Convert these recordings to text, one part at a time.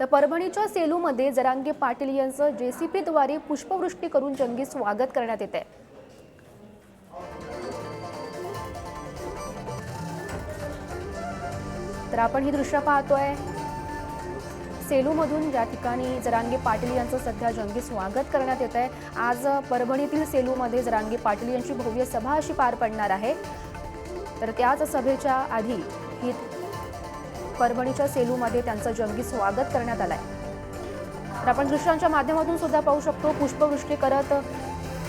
तर परभणीच्या सेलूमध्ये जरांगे पाटील यांचं जेसीपीद्वारे पुष्पवृष्टी करून जंगी स्वागत करण्यात येत आहे तर आपण ही दृश्य पाहतोय. सेलूमधून ज्या ठिकाणी जरांगे पाटील यांचं सध्या जंगी स्वागत करण्यात येत आहे आज परभणीतील सेलूमध्ये जरांगे पाटील यांची भव्य सभा अशी पार पडणार आहे. तर त्याच सभेच्या आधी ही परभणीच्या सेलूमध्ये त्यांचं जंगी स्वागत करण्यात आलंय. तर आपण दृश्यांच्या माध्यमातून सुद्धा पाहू शकतो पुष्पवृष्टी करत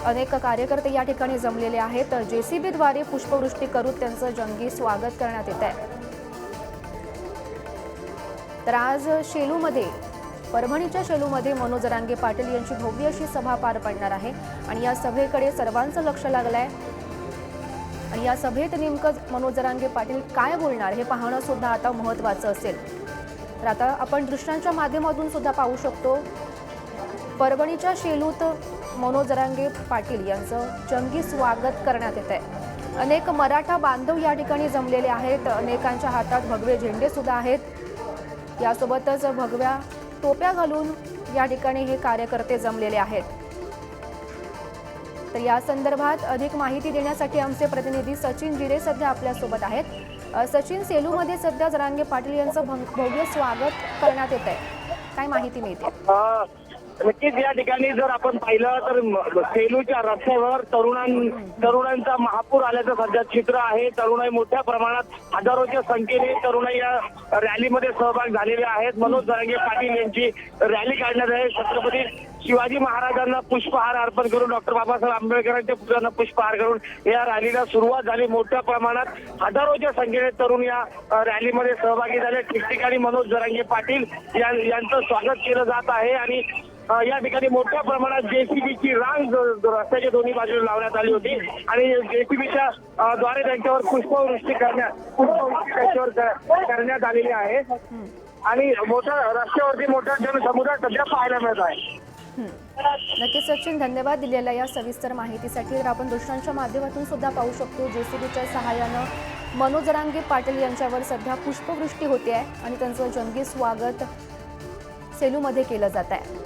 अनेक कार्यकर्ते या ठिकाणी जमलेले आहेत. जेसीबीद्वारे पुष्पवृष्टी करून त्यांचं जंगी स्वागत करण्यात येत आहे. तर आज शेलूमध्ये परभणीच्या शेलूमध्ये मनोज रांगे पाटील यांची भव्य अशी सभा पार पडणार आहे. आणि या सभेकडे सर्वांचं लक्ष लागलं आहे या सभेत नेमकं मनोज जरांगे पाटील काय बोलणार? हे पाहणं सुद्धा आता महत्त्वाचं असेल. तर आता आपण दृश्यांच्या माध्यमातून सुद्धा पाहू शकतो. परभणीच्या शेलूत मनोज जरांगे पाटील यांचं जंगी स्वागत करण्यात येत आहे अनेक मराठा बांधव या ठिकाणी जमलेले आहेत. अनेकांच्या हातात भगवे झेंडे सुद्धा आहेत. यासोबतच भगव्या टोप्या घालून या ठिकाणी हे कार्यकर्ते जमलेले आहेत. तर या संदर्भात अधिक माहिती देण्यासाठी आमचे प्रतिनिधी सचिन जिरे सध्या आपल्यासोबत आहेत. सचिन सेलूमध्ये सध्या जरांगे पाटील यांचं भं- भव्य स्वागत करण्यात येत आहे काय माहिती मिळते? नक्कीच या ठिकाणी जर आपण पाहिलं तर सेलूच्या रस्त्यावर तरुणां तरुणांचा महापूर आल्याचं सध्या चित्र आहे. तरुणाई मोठ्या प्रमाणात हजारोच्या संख्येने तरुणाई या रॅलीमध्ये सहभाग झालेले आहेत. मनोज जरांगे पाटील यांची रॅली काढण्यात आहे. छत्रपती शिवाजी महाराजांना पुष्पहार अर्पण करून डॉक्टर बाबासाहेब आंबेडकरांच्या पुतळ्यांना पुष्पहार करून या रॅलीला सुरुवात झाली. मोठ्या प्रमाणात हजारोच्या संख्येने तरुण या रॅलीमध्ये सहभागी झाले. ठिकठिकाणी मनोज जरांगे पाटील यांचं स्वागत केलं जात आहे आणि या ठिकाणी मोठ्या प्रमाणात जेसीबीची रांग रस्त्याच्या दोन्ही बाजूला लावण्यात आली होती. आणि जेसीबीच्या द्वारे त्यांच्यावर पुष्पवृष्टी करण्यात पुष्पवृष्टी त्यांच्यावर करण्यात आलेली आहे. आणि मोठ्या रस्त्यावरती मोठा जनसमुदाय सध्या पाहायला मिळत आहे. नक्कीच सचिन धन्यवाद दिलेल्या या सविस्तर माहितीसाठी. तर आपण दृष्टांच्या माध्यमातून सुद्धा पाहू शकतो जेसीबीच्या सहाय्यानं मनोज पाटील यांच्यावर सध्या पुष्पवृष्टी होते आहे. आणि त्यांचं जंगी स्वागत सेलूमध्ये केलं जात आहे.